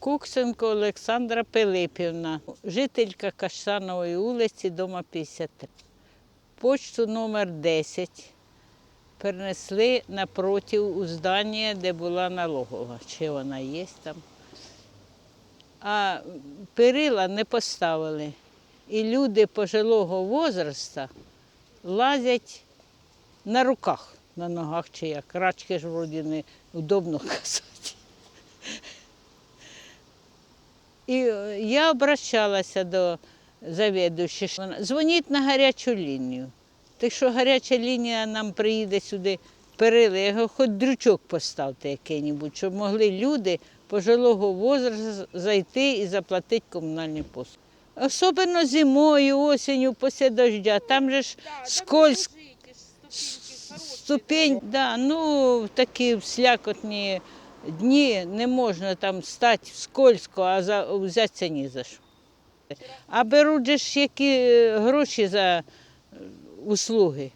Куксенко Олександра Пилипівна, жителька Каштанової вулиці, дома 53. Почту номер 10 перенесли напротив у здання, де була налогова. Чи вона є там. А перила не поставили. І люди пожилого возраста лазять на руках, на ногах чи як. Рачки ж вроді не удобно казати. І е, я обращалася до завідувача. Вона, Дзвоніть на гарячу лінію. Так що гаряча лінія нам приїде сюди перили, я говорю, хоч дрючок поставте який-небудь, щоб могли люди пожилого возрасту зайти і заплатити комунальні послуги. Особливо зимою, осінню, після дождя. Там же ж скользко. Ступінь, да, ну такі слякотні дні не можна там стати скользко, а за, взятися ні за що. А беруть ж які е, гроші за е, услуги.